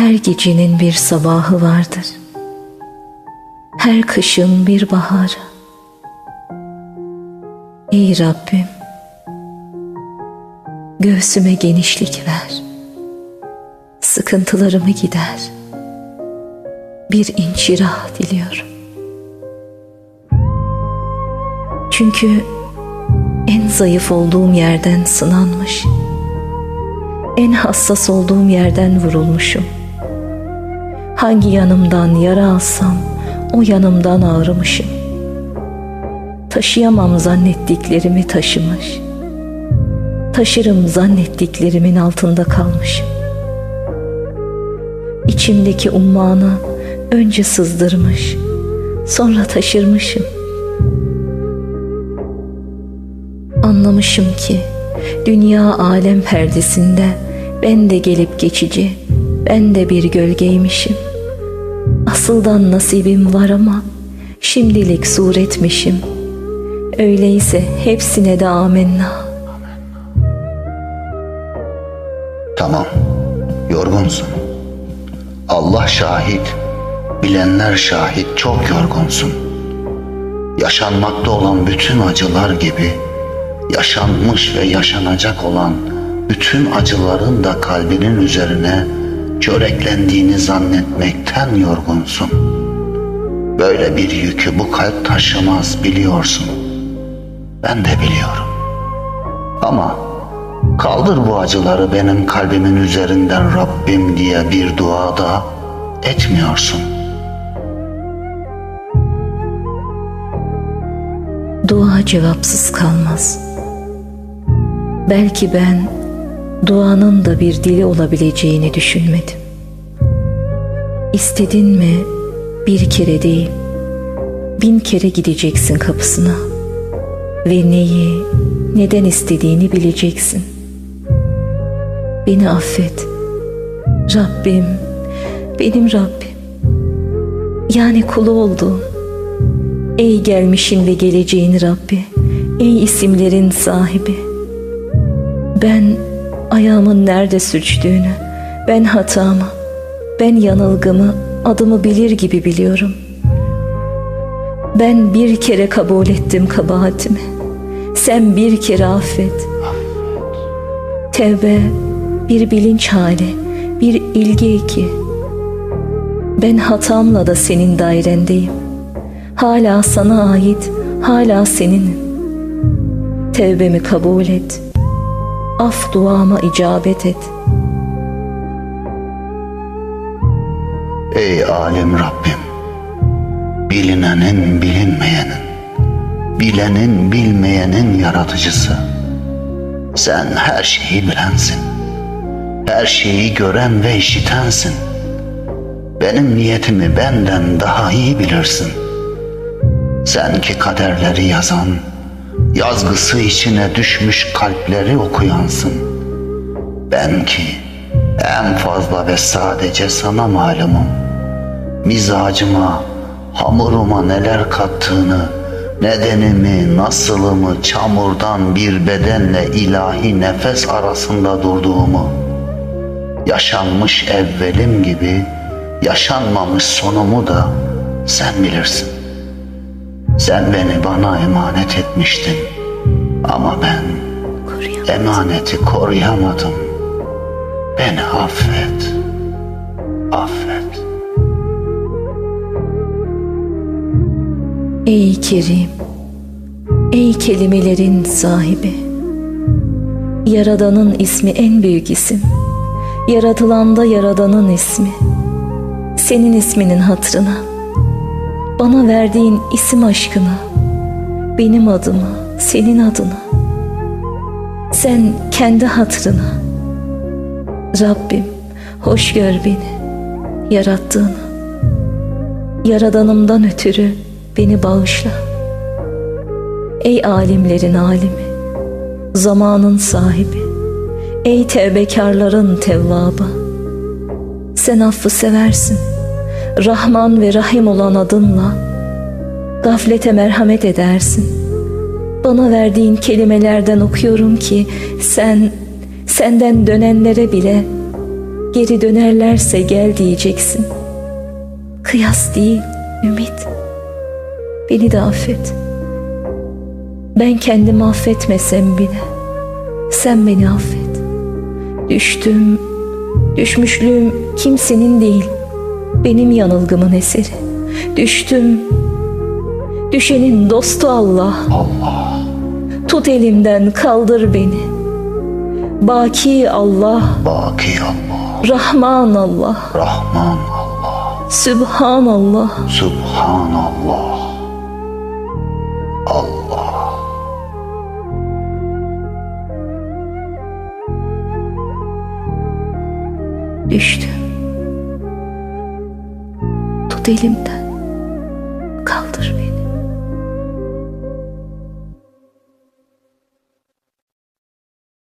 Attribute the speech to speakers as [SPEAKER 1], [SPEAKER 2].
[SPEAKER 1] Her gecenin bir sabahı vardır. Her kışın bir baharı. Ey Rabbim, göğsüme genişlik ver. Sıkıntılarımı gider. Bir inşirah diliyorum. Çünkü en zayıf olduğum yerden sınanmış, en hassas olduğum yerden vurulmuşum. Hangi yanımdan yara alsam o yanımdan ağrımışım. Taşıyamam zannettiklerimi taşımış. Taşırım zannettiklerimin altında kalmışım. İçimdeki ummanı önce sızdırmış, sonra taşırmışım. Anlamışım ki dünya alem perdesinde ben de gelip geçici, ben de bir gölgeymişim. Asıldan nasibim var ama şimdilik suretmişim. Öyleyse hepsine de amenna.
[SPEAKER 2] Tamam, yorgunsun. Allah şahit, bilenler şahit çok yorgunsun. Yaşanmakta olan bütün acılar gibi yaşanmış ve yaşanacak olan bütün acıların da kalbinin üzerine çöreklendiğini zannetmekten yorgunsun. Böyle bir yükü bu kalp taşımaz biliyorsun. Ben de biliyorum. Ama kaldır bu acıları benim kalbimin üzerinden Rabbim diye bir duada etmiyorsun.
[SPEAKER 1] Dua cevapsız kalmaz. Belki ben duanın da bir dili olabileceğini düşünmedim. İstedin mi bir kere değil, bin kere gideceksin kapısına ve neyi, neden istediğini bileceksin. Beni affet. Rabbim, benim Rabbim. Yani kulu olduğum. Ey gelmişin ve geleceğin Rabbi, ey isimlerin sahibi. Ben ayağımın nerede sürçtüğünü, ben hatamı, ben yanılgımı, adımı bilir gibi biliyorum. Ben bir kere kabul ettim kabahatimi. Sen bir kere affet. Tevbe bir bilinç hali, bir ilgi eki. Ben hatamla da senin dairendeyim. Hala sana ait, hala senin. Tevbemi kabul et. Af duama icabet et.
[SPEAKER 2] Ey alim Rabbim, bilinenin bilinmeyenin, bilenin bilmeyenin yaratıcısı. Sen her şeyi bilensin. Her şeyi gören ve işitensin. Benim niyetimi benden daha iyi bilirsin. Sen ki kaderleri yazan, yazgısı içine düşmüş kalpleri okuyansın. Ben ki en fazla ve sadece sana malumum. Mizacıma, hamuruma neler kattığını, nedenimi, nasılımı çamurdan bir bedenle ilahi nefes arasında durduğumu, yaşanmış evvelim gibi yaşanmamış sonumu da sen bilirsin. Sen beni bana emanet etmiştin ama ben
[SPEAKER 1] Koruyamadım.
[SPEAKER 2] emaneti koruyamadım. Beni affet, affet.
[SPEAKER 1] Ey Kerim, ey kelimelerin sahibi. Yaradanın ismi en büyük isim. Yaratılanda Yaradanın ismi. Senin isminin hatırına. Bana verdiğin isim aşkına. Benim adıma, senin adına. Sen kendi hatırına. Rabbim hoş gör beni, yarattığını. Yaradanımdan ötürü beni bağışla. Ey alimlerin alimi, zamanın sahibi, ey tevbekarların tevvabı. Sen affı seversin, Rahman ve Rahim olan adınla, gaflete merhamet edersin. Bana verdiğin kelimelerden okuyorum ki sen, senden dönenlere bile Geri dönerlerse gel diyeceksin. Kıyas değil, ümit. Beni de affet. Ben kendimi affetmesem bile sen beni affet. Düştüm, düşmüşlüğüm kimsenin değil. Benim yanılgımın eseri. Düştüm. Düşenin dostu Allah.
[SPEAKER 2] Allah,
[SPEAKER 1] Tut elimden kaldır beni. Baki Allah,
[SPEAKER 2] Baki Allah,
[SPEAKER 1] Rahman Allah,
[SPEAKER 2] Rahman Allah,
[SPEAKER 1] Sübhanallah.
[SPEAKER 2] Subhanallah. Allah,
[SPEAKER 1] Düştüm. Tut elimden.